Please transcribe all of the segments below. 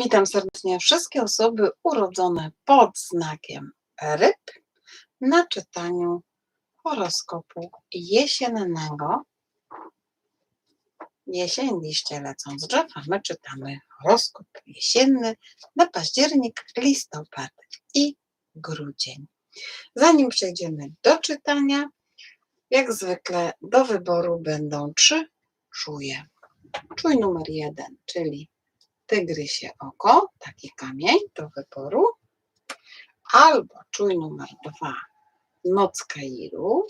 Witam serdecznie wszystkie osoby urodzone pod znakiem ryb na czytaniu horoskopu jesiennego. Jesień, liście lecą z drzew, a my czytamy horoskop jesienny na październik, listopad i grudzień. Zanim przejdziemy do czytania, jak zwykle do wyboru będą trzy czuje. Czuj numer jeden, czyli tygrysie oko, taki kamień do wyboru, albo czuj numer dwa, noc Kairu,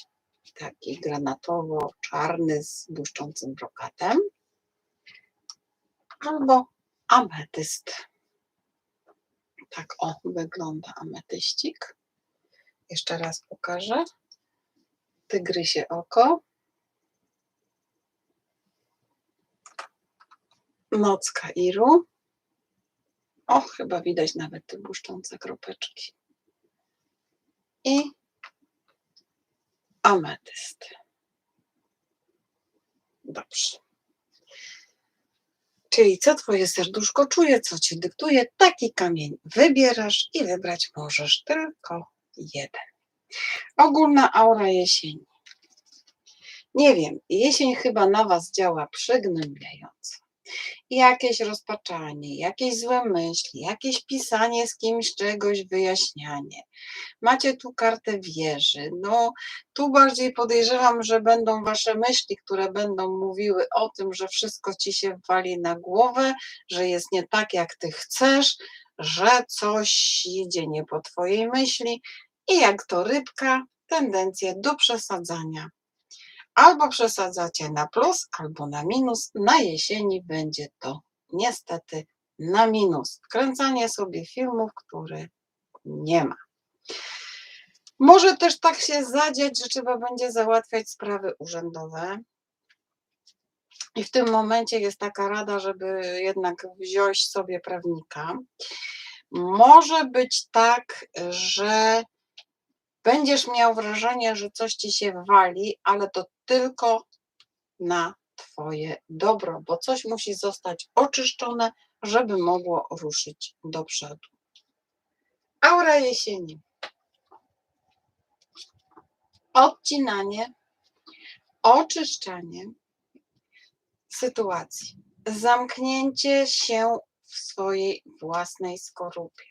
taki granatowo-czarny z błyszczącym brokatem, albo ametyst. Tak o, wygląda ametyścik. Jeszcze raz pokażę. Tygrysie oko, Noc Kairu. O, chyba widać nawet te błyszczące kropeczki. I ametyst. Dobrze. Czyli co twoje serduszko czuje, co ci dyktuje, taki kamień wybierasz i wybrać możesz tylko jeden. Ogólna aura jesieni. Nie wiem, jesień chyba na was działa przygnębiająco jakieś rozpaczanie, jakieś złe myśli, jakieś pisanie z kimś czegoś, wyjaśnianie. Macie tu kartę wieży. No, tu bardziej podejrzewam, że będą wasze myśli, które będą mówiły o tym, że wszystko ci się wali na głowę, że jest nie tak, jak ty chcesz, że coś idzie nie po twojej myśli i jak to rybka, tendencje do przesadzania albo przesadzacie na plus, albo na minus. Na jesieni będzie to niestety na minus. Wkręcanie sobie filmów, który nie ma. Może też tak się zadziać, że trzeba będzie załatwiać sprawy urzędowe. I w tym momencie jest taka rada, żeby jednak wziąć sobie prawnika. Może być tak, że będziesz miał wrażenie, że coś ci się wali, ale to tylko na Twoje dobro, bo coś musi zostać oczyszczone, żeby mogło ruszyć do przodu. Aura jesieni. Odcinanie, oczyszczanie sytuacji, zamknięcie się w swojej własnej skorupie.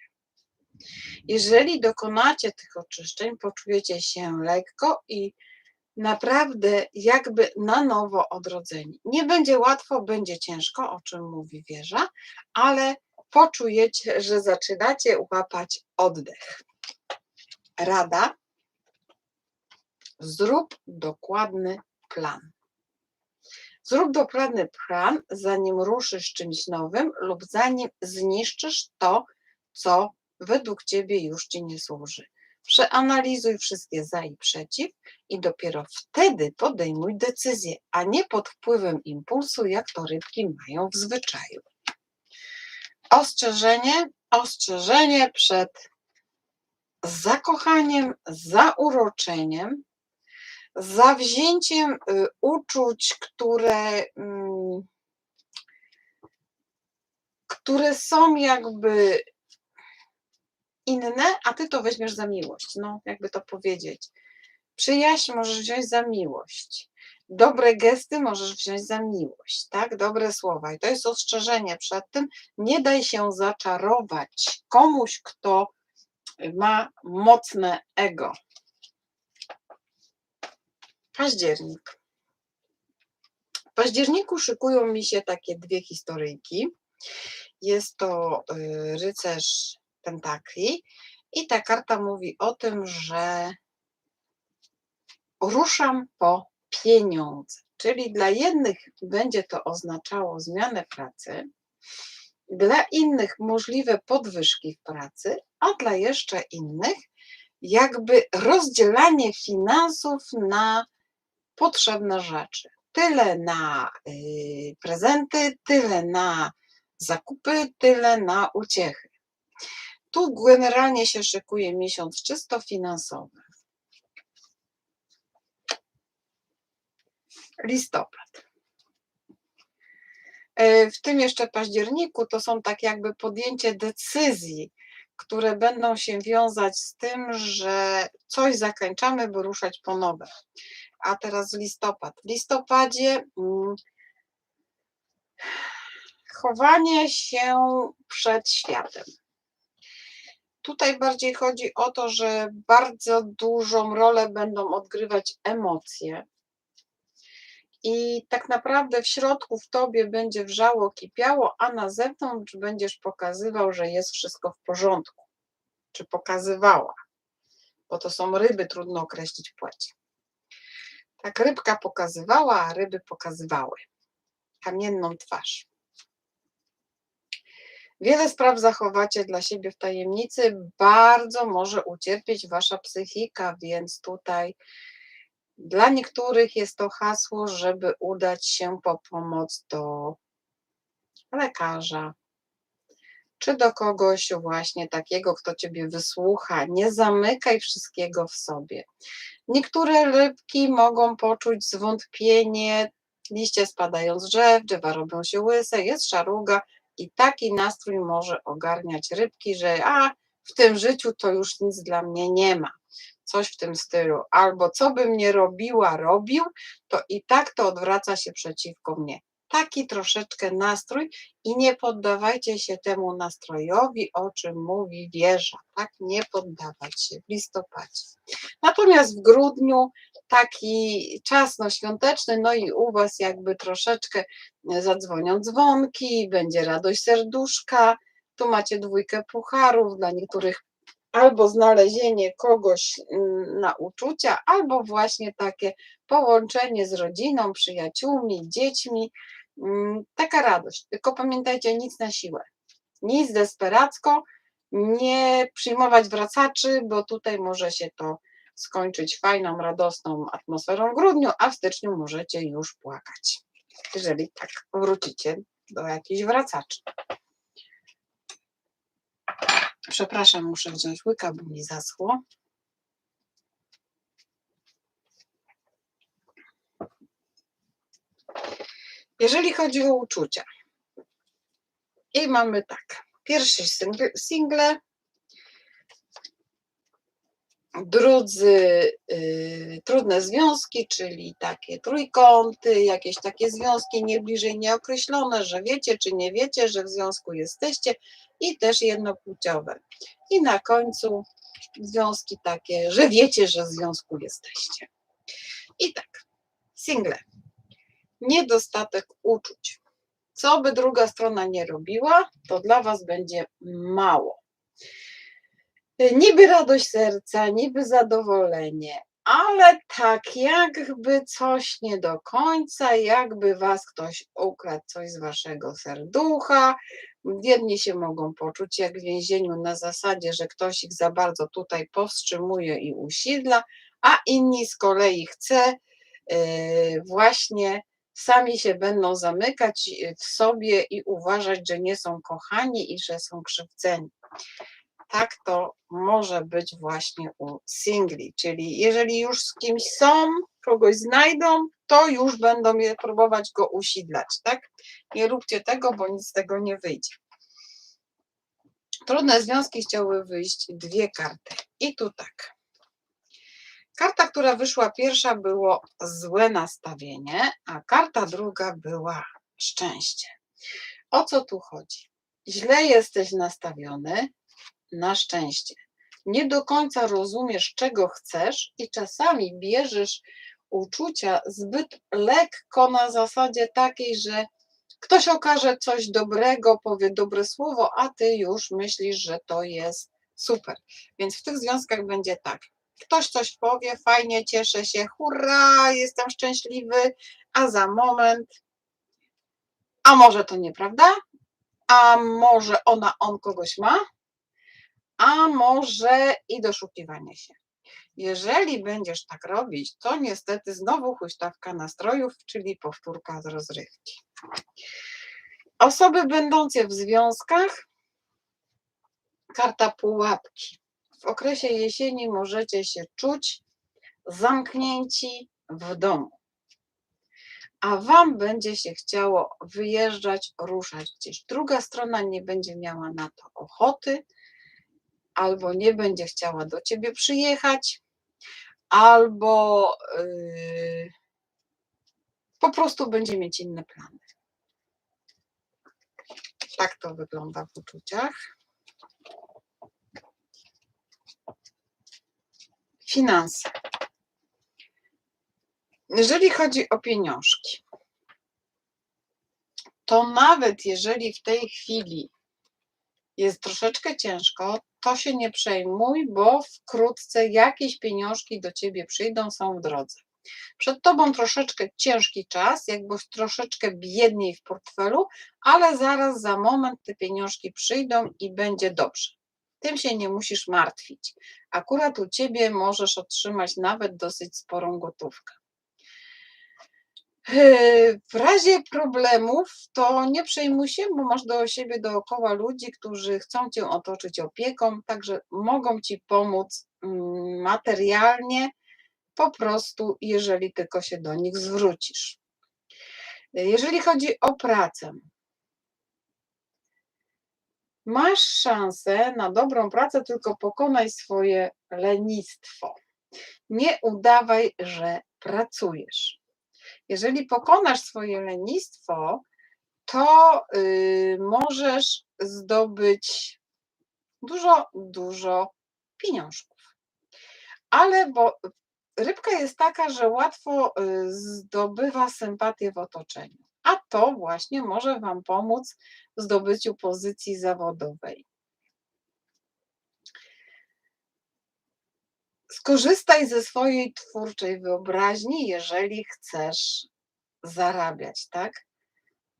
Jeżeli dokonacie tych oczyszczeń, poczujecie się lekko i naprawdę jakby na nowo odrodzeni. Nie będzie łatwo, będzie ciężko, o czym mówi wieża, ale poczujecie, że zaczynacie łapać oddech. Rada. Zrób dokładny plan. Zrób dokładny plan, zanim ruszysz czymś nowym lub zanim zniszczysz to, co według ciebie już ci nie służy. Przeanalizuj wszystkie za i przeciw i dopiero wtedy podejmuj decyzję, a nie pod wpływem impulsu, jak to rybki mają w zwyczaju. Ostrzeżenie, ostrzeżenie przed zakochaniem, zauroczeniem, zawzięciem y, uczuć, które, mm, które są jakby inne, a ty to weźmiesz za miłość. No, jakby to powiedzieć. Przyjaźń możesz wziąć za miłość. Dobre gesty możesz wziąć za miłość, tak? Dobre słowa. I to jest ostrzeżenie przed tym. Nie daj się zaczarować komuś, kto ma mocne ego. Październik. W październiku szykują mi się takie dwie historyjki. Jest to y, rycerz pentakli i ta karta mówi o tym, że ruszam po pieniądze, czyli dla jednych będzie to oznaczało zmianę pracy, dla innych możliwe podwyżki w pracy, a dla jeszcze innych jakby rozdzielanie finansów na potrzebne rzeczy. Tyle na y, prezenty, tyle na zakupy, tyle na uciechy. Tu generalnie się szykuje miesiąc czysto finansowy. Listopad. E, w tym jeszcze październiku to są tak jakby podjęcie decyzji, które będą się wiązać z tym, że coś zakończamy, by ruszać po nowe. A teraz listopad. W listopadzie mm, chowanie się przed światem. Tutaj bardziej chodzi o to, że bardzo dużą rolę będą odgrywać emocje. I tak naprawdę w środku w tobie będzie wrzało, kipiało, a na zewnątrz będziesz pokazywał, że jest wszystko w porządku. Czy pokazywała, bo to są ryby, trudno określić płeć. Tak rybka pokazywała, a ryby pokazywały kamienną twarz. Wiele spraw zachowacie dla siebie w tajemnicy, bardzo może ucierpieć wasza psychika, więc tutaj dla niektórych jest to hasło, żeby udać się po pomoc do lekarza, czy do kogoś właśnie takiego, kto ciebie wysłucha. Nie zamykaj wszystkiego w sobie. Niektóre rybki mogą poczuć zwątpienie, liście spadają z drzew, drzewa robią się łyse, jest szaruga i taki nastrój może ogarniać rybki, że a w tym życiu to już nic dla mnie nie ma. Coś w tym stylu. Albo co bym nie robiła, robił, to i tak to odwraca się przeciwko mnie taki troszeczkę nastrój i nie poddawajcie się temu nastrojowi, o czym mówi wieża, tak? Nie poddawać się w listopadzie. Natomiast w grudniu taki czas no, świąteczny, no i u Was jakby troszeczkę zadzwonią dzwonki, będzie radość serduszka, tu macie dwójkę pucharów, dla niektórych albo znalezienie kogoś mm, na uczucia, albo właśnie takie połączenie z rodziną, przyjaciółmi, dziećmi, Mm, taka radość. Tylko pamiętajcie, nic na siłę. Nic desperacko, nie przyjmować wracaczy, bo tutaj może się to skończyć fajną, radosną atmosferą w grudniu, a w styczniu możecie już płakać, jeżeli tak wrócicie do jakichś wracaczy. Przepraszam, muszę wziąć łyka, bo mi zaschło. Jeżeli chodzi o uczucia, i mamy tak, pierwszy single, drudzy y, trudne związki, czyli takie trójkąty, jakieś takie związki nie bliżej nieokreślone, że wiecie czy nie wiecie, że w związku jesteście i też jednopłciowe. I na końcu związki takie, że wiecie, że w związku jesteście. I tak, single niedostatek uczuć. Co by druga strona nie robiła, to dla Was będzie mało. Niby radość serca, niby zadowolenie, ale tak jakby coś nie do końca, jakby Was ktoś ukradł coś z Waszego serducha. Jedni się mogą poczuć jak w więzieniu na zasadzie, że ktoś ich za bardzo tutaj powstrzymuje i usidla, a inni z kolei chce yy, właśnie sami się będą zamykać w sobie i uważać, że nie są kochani i że są krzywdzeni. Tak to może być właśnie u singli, czyli jeżeli już z kimś są, kogoś znajdą, to już będą próbować go usidlać, tak? Nie róbcie tego, bo nic z tego nie wyjdzie. Trudne związki chciały wyjść dwie karty. I tu tak. Karta, która wyszła pierwsza, było złe nastawienie, a karta druga była szczęście. O co tu chodzi? Źle jesteś nastawiony na szczęście. Nie do końca rozumiesz, czego chcesz, i czasami bierzesz uczucia zbyt lekko na zasadzie takiej, że ktoś okaże coś dobrego, powie dobre słowo, a ty już myślisz, że to jest super. Więc w tych związkach będzie tak ktoś coś powie, fajnie, cieszę się, hurra, jestem szczęśliwy, a za moment, a może to nieprawda? A może ona, on kogoś ma? A może i doszukiwanie się. Jeżeli będziesz tak robić, to niestety znowu huśtawka nastrojów, czyli powtórka z rozrywki. Osoby będące w związkach, karta pułapki w okresie jesieni możecie się czuć zamknięci w domu. a Wam będzie się chciało wyjeżdżać, ruszać gdzieś. Druga strona nie będzie miała na to ochoty, albo nie będzie chciała do Ciebie przyjechać, albo yy, po prostu będzie mieć inne plany. Tak to wygląda w uczuciach. Finanse. Jeżeli chodzi o pieniążki, to nawet jeżeli w tej chwili jest troszeczkę ciężko, to się nie przejmuj, bo wkrótce jakieś pieniążki do ciebie przyjdą, są w drodze. Przed tobą troszeczkę ciężki czas, jakby troszeczkę biedniej w portfelu, ale zaraz za moment te pieniążki przyjdą i będzie dobrze. Tym się nie musisz martwić. Akurat u ciebie możesz otrzymać nawet dosyć sporą gotówkę. Yy, W razie problemów to nie przejmuj się, bo masz do siebie dookoła ludzi, którzy chcą cię otoczyć opieką, także mogą ci pomóc mm, materialnie, po prostu, jeżeli tylko się do nich zwrócisz. Jeżeli chodzi o pracę, masz szansę na dobrą pracę, tylko pokonaj swoje lenistwo. Nie udawaj, że pracujesz. Jeżeli pokonasz swoje lenistwo, to y, możesz zdobyć dużo, dużo pieniążków. Ale bo rybka jest taka, że łatwo y, zdobywa sympatię w otoczeniu, a to właśnie może Wam pomóc w zdobyciu pozycji zawodowej. Skorzystaj ze swojej twórczej wyobraźni, jeżeli chcesz zarabiać, tak?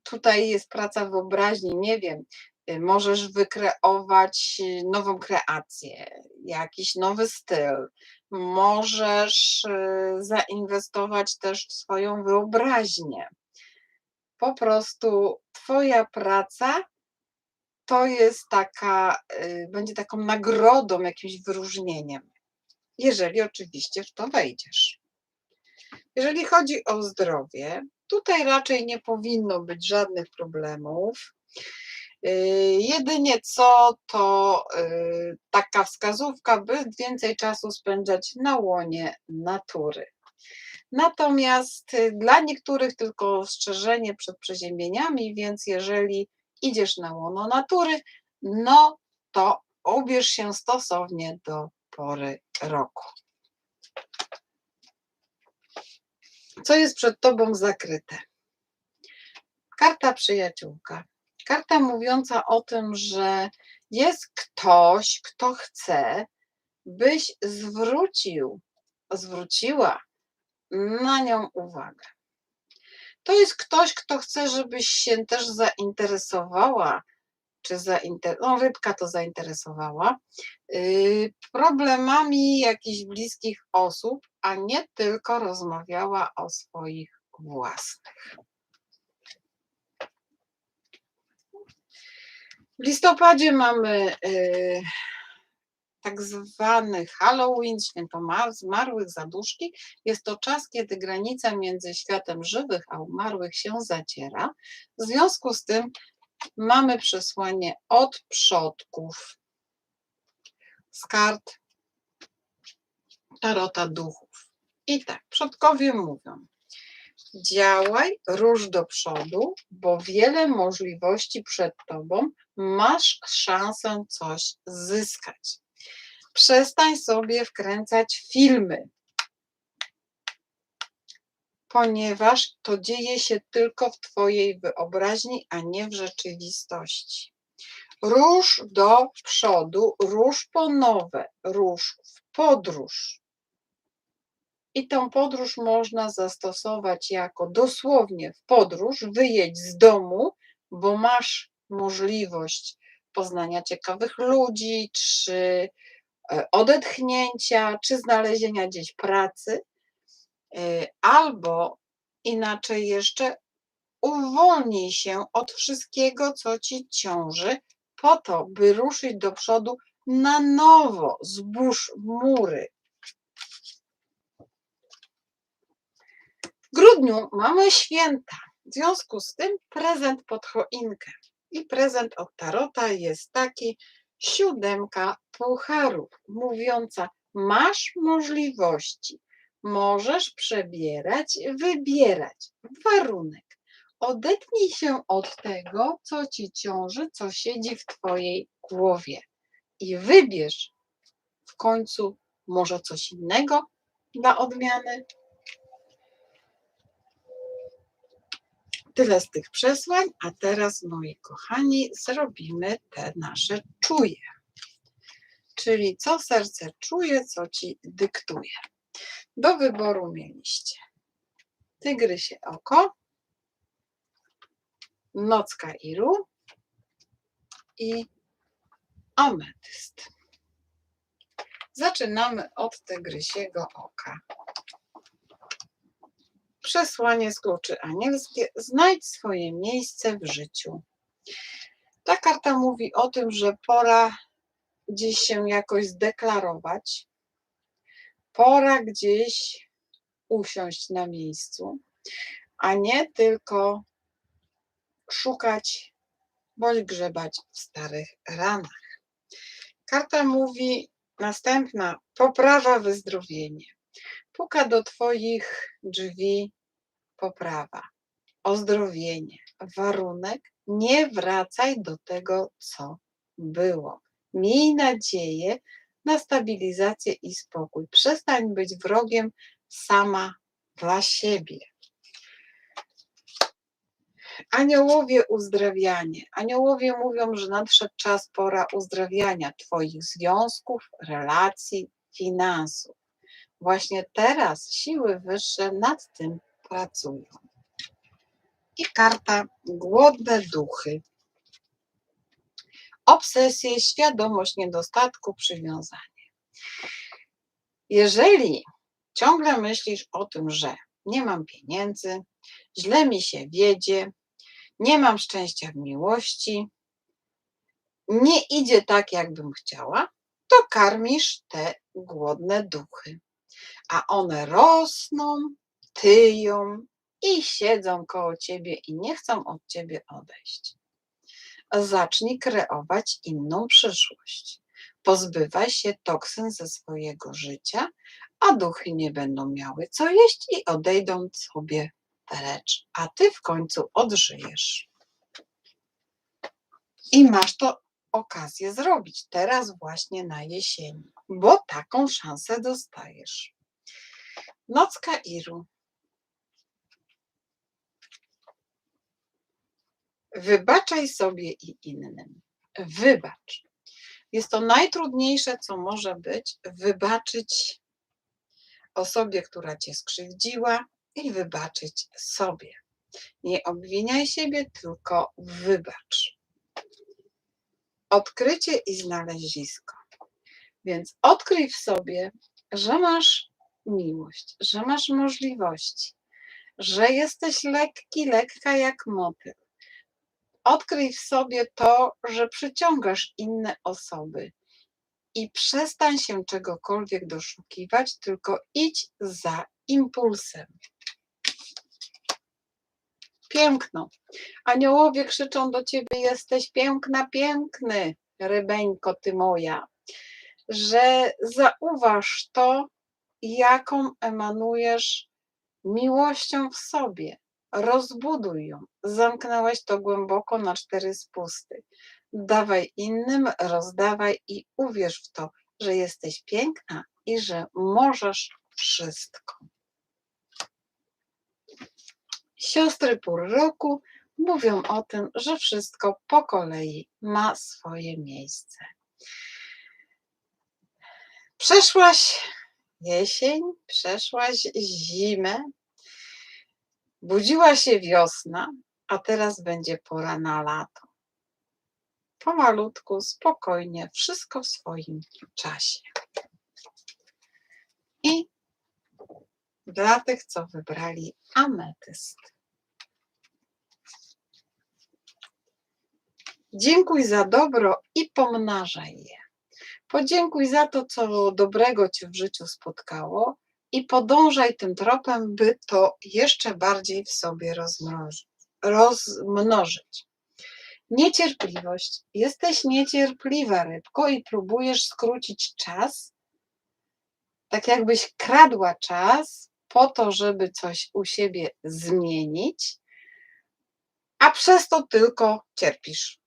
Tutaj jest praca wyobraźni, nie wiem, y, możesz wykreować y, nową kreację, jakiś nowy styl, możesz y, zainwestować też w swoją wyobraźnię. Po prostu Twoja praca to jest taka, będzie taką nagrodą, jakimś wyróżnieniem jeżeli oczywiście w to wejdziesz. Jeżeli chodzi o zdrowie, tutaj raczej nie powinno być żadnych problemów. Yy, jedynie co to yy, taka wskazówka, by więcej czasu spędzać na łonie natury. Natomiast yy, dla niektórych tylko ostrzeżenie przed przeziębieniami, więc jeżeli idziesz na łono natury, no to ubierz się stosownie do pory roku. Co jest przed Tobą zakryte? Karta przyjaciółka. Karta mówiąca o tym, że jest ktoś, kto chce, byś zwrócił, zwróciła na nią uwagę. To jest ktoś, kto chce, żebyś się też zainteresowała czy zainter... no, rybka to zainteresowała, yy, problemami jakichś bliskich osób, a nie tylko rozmawiała o swoich własnych. W listopadzie mamy yy, tak zwany Halloween, święto zmarłych, zaduszki. Jest to czas, kiedy granica między światem żywych a umarłych się zaciera. W związku z tym mamy przesłanie od przodków z kart Tarota Duchów. I tak, przodkowie mówią, działaj, rusz do przodu, bo wiele możliwości przed tobą, masz szansę coś zyskać. Przestań sobie wkręcać filmy, ponieważ to dzieje się tylko w Twojej wyobraźni, a nie w rzeczywistości. Rusz do przodu, rusz po nowe, rusz w podróż. I tą podróż można zastosować jako dosłownie w podróż, wyjedź z domu, bo masz możliwość poznania ciekawych ludzi, czy e, odetchnięcia, czy znalezienia gdzieś pracy, albo inaczej jeszcze uwolnij się od wszystkiego, co ci ciąży, po to, by ruszyć do przodu na nowo, zbóż mury. Grudzień grudniu mamy święta. W związku z tym prezent pod choinkę. I prezent od Tarota jest taki siódemka pucharów, mówiąca masz możliwości, możesz przebierać, wybierać. Warunek. Odetnij się od tego, co ci ciąży, co siedzi w twojej głowie i wybierz w końcu może coś innego dla odmiany. Tyle z tych przesłań, a teraz, moi kochani, zrobimy te nasze czuje. Czyli co serce czuje, co ci dyktuje. Do wyboru mieliście tygrysie oko, nocka iru i ametyst. Zaczynamy od tygrysiego oka. Przesłanie z kluczy anielskie. Znajdź swoje miejsce w życiu. Ta karta mówi o tym, że pora gdzieś się jakoś zdeklarować. Pora gdzieś usiąść na miejscu, a nie tylko szukać bądź grzebać w starych ranach. Karta mówi następna: poprawa, wyzdrowienie. Puka do Twoich drzwi poprawa, ozdrowienie. Warunek: nie wracaj do tego, co było. Miej nadzieję na stabilizację i spokój. Przestań być wrogiem sama dla siebie. Aniołowie uzdrawianie. Aniołowie mówią, że nadszedł czas, pora uzdrawiania Twoich związków, relacji, finansów. Właśnie teraz siły wyższe nad tym pracują. I karta głodne duchy. Obsesje, świadomość niedostatku, przywiązanie. Jeżeli ciągle myślisz o tym, że nie mam pieniędzy, źle mi się wiedzie, nie mam szczęścia w miłości, nie idzie tak, jakbym chciała, to karmisz te głodne duchy. A one rosną, tyją i siedzą koło ciebie i nie chcą od ciebie odejść. Zacznij kreować inną przyszłość. Pozbywaj się toksyn ze swojego życia, a duchy nie będą miały co jeść i odejdą sobie precz, a ty w końcu odżyjesz. I masz to okazję zrobić teraz właśnie na jesieni, bo taką szansę dostajesz. Nocka Iru. Wybaczaj sobie i innym. Wybacz. Jest to najtrudniejsze, co może być, wybaczyć osobie, która cię skrzywdziła i wybaczyć sobie. Nie obwiniaj siebie, tylko wybacz. Odkrycie i znalezisko. Więc odkryj w sobie, że masz miłość, że masz możliwości, że jesteś lekki, lekka jak motyl. Odkryj w sobie to, że przyciągasz inne osoby i przestań się czegokolwiek doszukiwać, tylko idź za impulsem. Piękno. Aniołowie krzyczą do ciebie: Jesteś piękna, piękny, rybeńko ty moja. Że zauważ to, jaką emanujesz miłością w sobie. Rozbuduj ją. Zamknęłaś to głęboko na cztery spusty. Dawaj innym, rozdawaj i uwierz w to, że jesteś piękna i że możesz wszystko. Siostry pór roku mówią o tym, że wszystko po kolei ma swoje miejsce. Przeszłaś jesień, przeszłaś zimę, budziła się wiosna, a teraz będzie pora na lato. Pomalutku, spokojnie, wszystko w swoim czasie. I dla tych, co wybrali ametyst. Dziękuj za dobro i pomnażaj je. Podziękuj za to, co dobrego Cię w życiu spotkało, i podążaj tym tropem, by to jeszcze bardziej w sobie rozmnożyć. rozmnożyć. Niecierpliwość. Jesteś niecierpliwa, rybko, i próbujesz skrócić czas, tak jakbyś kradła czas po to, żeby coś u siebie zmienić, a przez to tylko cierpisz.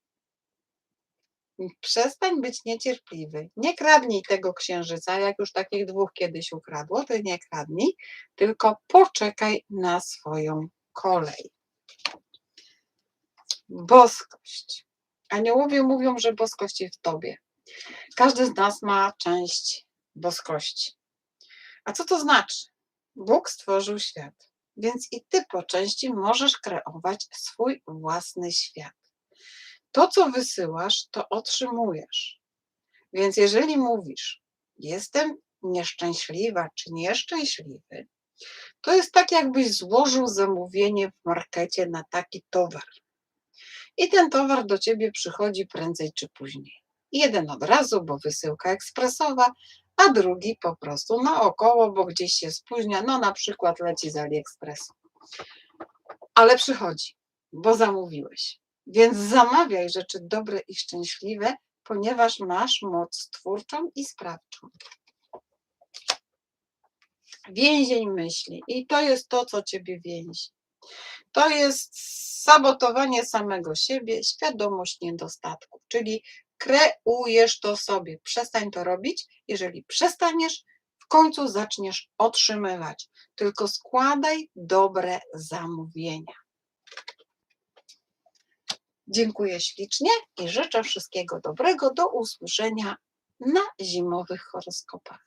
Przestań być niecierpliwy. Nie kradnij tego księżyca, jak już takich dwóch kiedyś ukradło, to nie kradnij, tylko poczekaj na swoją kolej. Boskość. Aniołowie mówią, że boskość jest w tobie. Każdy z nas ma część boskości. A co to znaczy? Bóg stworzył świat, więc i ty po części możesz kreować swój własny świat. To, co wysyłasz, to otrzymujesz. Więc jeżeli mówisz, jestem nieszczęśliwa czy nieszczęśliwy, to jest tak, jakbyś złożył zamówienie w markecie na taki towar. I ten towar do ciebie przychodzi prędzej czy później. Jeden od razu, bo wysyłka ekspresowa, a drugi po prostu naokoło, bo gdzieś się spóźnia, no na przykład leci z AliExpressu. Ale przychodzi, bo zamówiłeś. Więc zamawiaj rzeczy dobre i szczęśliwe, ponieważ masz moc twórczą i sprawczą. Więzień myśli. I to jest to, co ciebie więzi. To jest sabotowanie samego siebie, świadomość niedostatku, czyli kreujesz to sobie. Przestań to robić. Jeżeli przestaniesz, w końcu zaczniesz otrzymywać. Tylko składaj dobre zamówienia. Dziękuję ślicznie i życzę wszystkiego dobrego. Do usłyszenia na zimowych horoskopach.